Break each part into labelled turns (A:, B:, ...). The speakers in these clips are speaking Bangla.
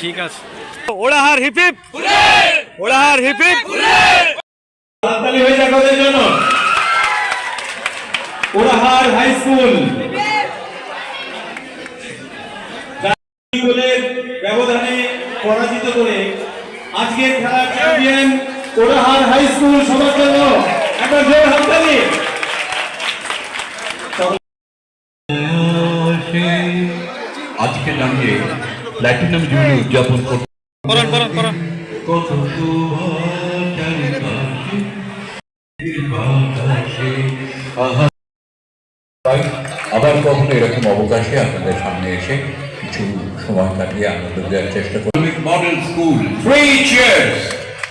A: ঠিক আছে। Orahar hip hip Orahar hip hip
B: হাততালি হয়ে যাক ওদের জন্য। Orahar high school. গোলের ব্যবধানে পরাজিত করে আজকের খেলার চ্যাম্পিয়ন ওরাহার হাই স্কুল সবার জন্য একবার জোর হাততালি।
C: আজকে দাঁড়িয়ে প্ল্যাটিনাম জুবলি উদযাপন করতে আবার কখনো এরকম অবকাশে আপনাদের সামনে এসে কিছু সময় কাটিয়ে আনন্দ দেওয়ার চেষ্টা করি মডেল স্কুল থ্রি চেয়ার্স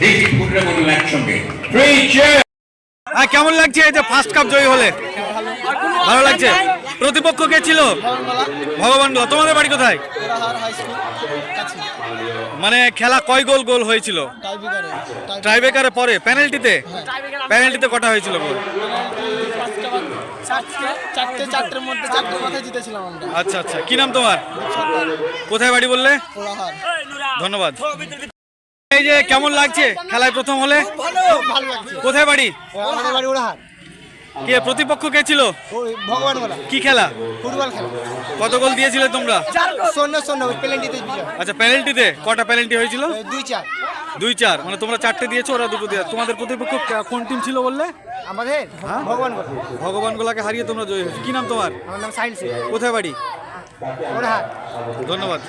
C: এই স্কুলটা বলুন একসঙ্গে থ্রি চেয়ার
A: কেমন লাগছে এই যে ফার্স্ট কাপ জয়ী হলে? ভালো লাগছে? প্রতিপক্ষ কে ছিল? ভগবান গোলা তোমাদের বাড়ি কোথায়? মানে খেলা কয় গোল গোল হয়েছিল? ট্রাইবেকারে পরে পেনাল্টিতে? পেনাল্টিতে কটা হয়েছিল গোল? আচ্ছা আচ্ছা। কি নাম তোমার? কোথায় বাড়ি বললে? ধন্যবাদ। এই যে কেমন লাগছে? খেলায় প্রথম হলে? কোথায় বাড়ি? কে প্রতিপক্ষ কে ছিল?
D: ভগবান বলা।
A: কি খেলা?
D: ফুটবল খেলা।
A: কত গোল দিয়েছিলে তোমরা?
D: শূন্য শূন্য ওই
A: আচ্ছা পেনাল্টিতে কটা পেনাল্টি হয়েছিল?
D: দুই চার।
A: দুই চার। মানে তোমরা চারটে দিয়েছ ওরা দুটো দিয়ে। তোমাদের প্রতিপক্ষ কোন টিম ছিল বললে?
D: আমাদের? ভগবান
A: ভগবান গোলাকে হারিয়ে তোমরা জয়ী হয়েছো। কি নাম তোমার?
D: আমার নাম সাহিল
A: কোথায় বাড়ি? ধন্যবাদ।